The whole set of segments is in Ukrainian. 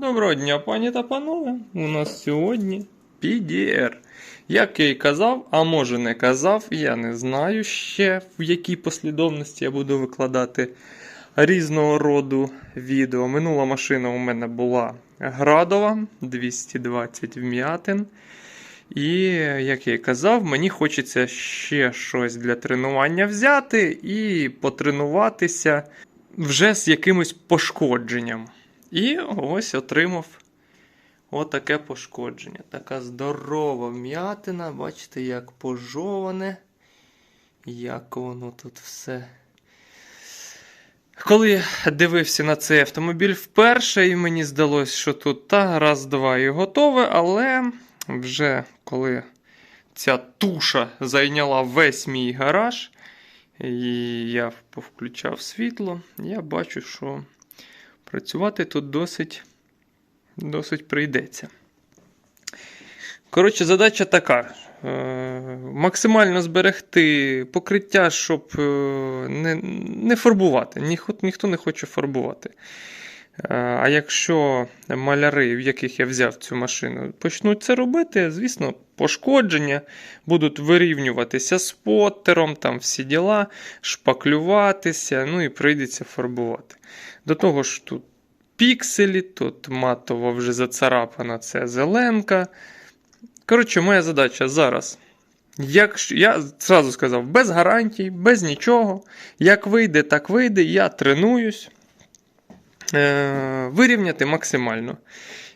Доброго дня, пані та панове. У нас сьогодні PDR. Як я й казав, а може не казав, я не знаю ще в якій послідовності я буду викладати різного роду відео. Минула машина у мене була градова 220 вм'ятин. І, як я й казав, мені хочеться ще щось для тренування взяти і потренуватися вже з якимось пошкодженням. І ось отримав отаке пошкодження. Така здорова вм'ятина. Бачите, як пожоване, як воно тут все. Коли я дивився на цей автомобіль вперше, і мені здалося, що тут та раз-два і готове, але вже коли ця туша зайняла весь мій гараж, і я повключав світло, я бачу, що працювати тут досить, досить прийдеться. Коротше, задача така. Е, Максимально зберегти покриття, щоб е, не, не фарбувати. Ніхто, ніхто не хоче фарбувати. Е, А якщо маляри, в яких я взяв цю машину, почнуть це робити, звісно, пошкодження будуть вирівнюватися споттером, там всі діла, шпаклюватися, ну і прийдеться фарбувати. До того ж, тут пікселі, тут матово вже зацарапана це зеленка. Коротше, моя задача зараз. Як, я зразу сказав, без гарантій, без нічого. Як вийде, так вийде. Я тренуюсь. Е, вирівняти максимально.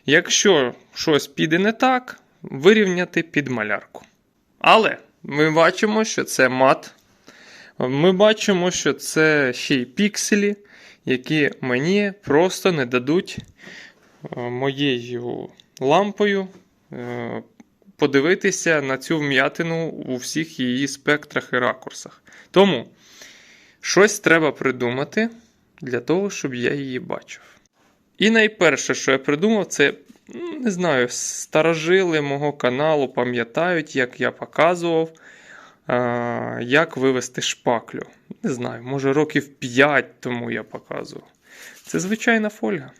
Якщо щось піде не так, вирівняти під малярку. Але ми бачимо, що це мат. Ми бачимо, що це ще й пікселі, які мені просто не дадуть е, моєю лампою е, подивитися на цю вм'ятину у всіх її спектрах і ракурсах. Тому щось треба придумати для того, щоб я її бачив. І найперше, що я придумав, це не знаю, старожили мого каналу пам'ятають, як я показував, як вивести шпаклю. Не знаю, може років 5 тому я показував. Це звичайна фольга.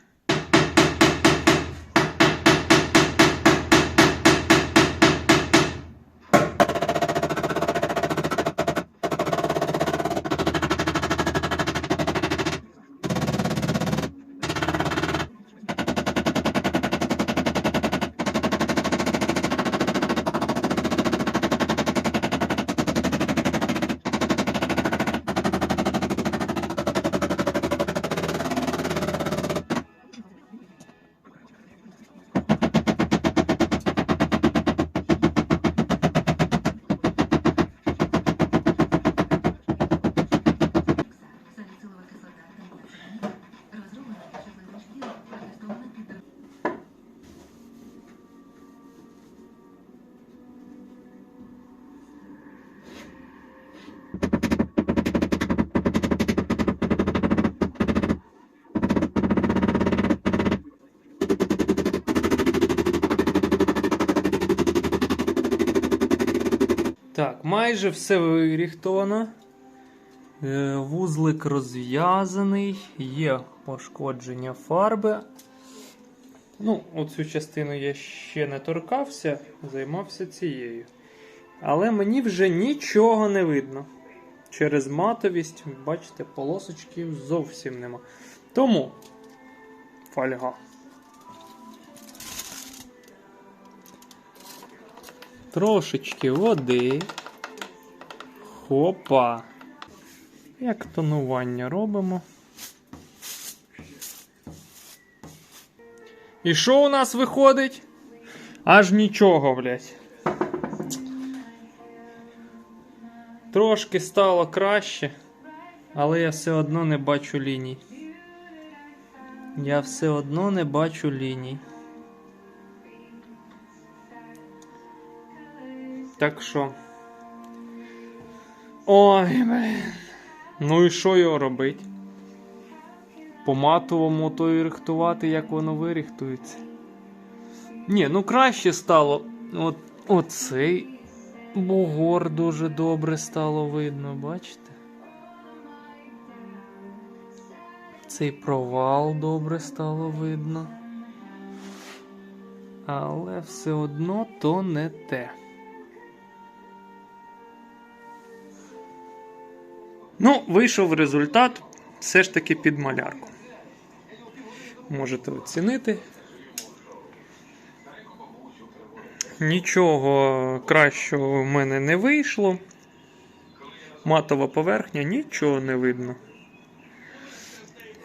Так, майже все виріхтовано. Е, Вузлик розв'язаний, є пошкодження фарби. Ну, оцю частину я ще не торкався, займався цією. Але мені вже нічого не видно. Через матовість, бачите, полосочків зовсім нема. Тому фольга. Трошечки води. Хопа. Як тонування робимо. І що у нас виходить? Аж нічого, блядь. Трошки стало краще, але я все одно не бачу ліній. Я все одно не бачу ліній. Так що. Ой, блін. Ну і що його робить? По матовому то і рихтувати, як воно виріхтується. Ні, ну краще стало. От, оцей бугор дуже добре стало видно, бачите? Цей провал добре стало видно. Але все одно то не те. Ну, вийшов результат все ж таки під малярку. Можете оцінити. Нічого кращого в мене не вийшло. Матова поверхня, нічого не видно.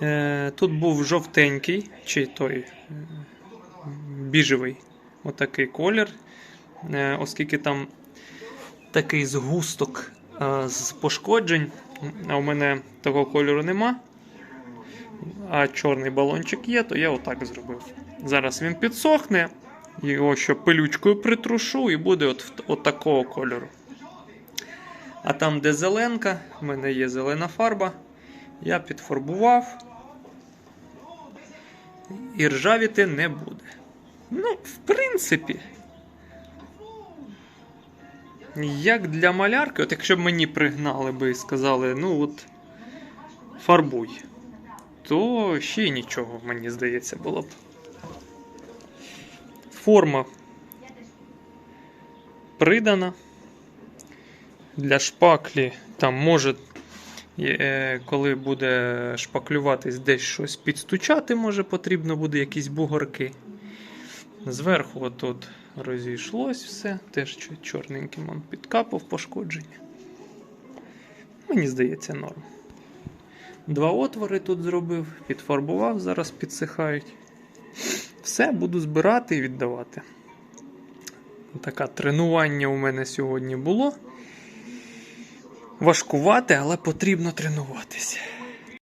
Е, тут був жовтенький, чи той е, біжевий отакий колір, е, оскільки там такий згусток з пошкоджень, а у мене такого кольору нема. А чорний балончик є, то я отак зробив. Зараз він підсохне, його ще пилючкою притрушу і буде от, от такого кольору. А там, де зеленка, в мене є зелена фарба, я підфарбував. І ржавіти не буде. Ну, в принципі. Як для малярки, от якщо б мені пригнали би і сказали, ну от фарбуй, то ще й нічого, мені здається, було б. Форма придана. Для шпаклі там може, е, коли буде шпаклюватись, десь щось підстучати, може потрібно буде якісь бугорки. Зверху отут розійшлось все, теж чо- чорненьким он підкапав пошкодження. Мені здається, норм. Два отвори тут зробив, підфарбував, зараз підсихають. Все, буду збирати і віддавати. Таке тренування у мене сьогодні було. Важкувати, але потрібно тренуватися.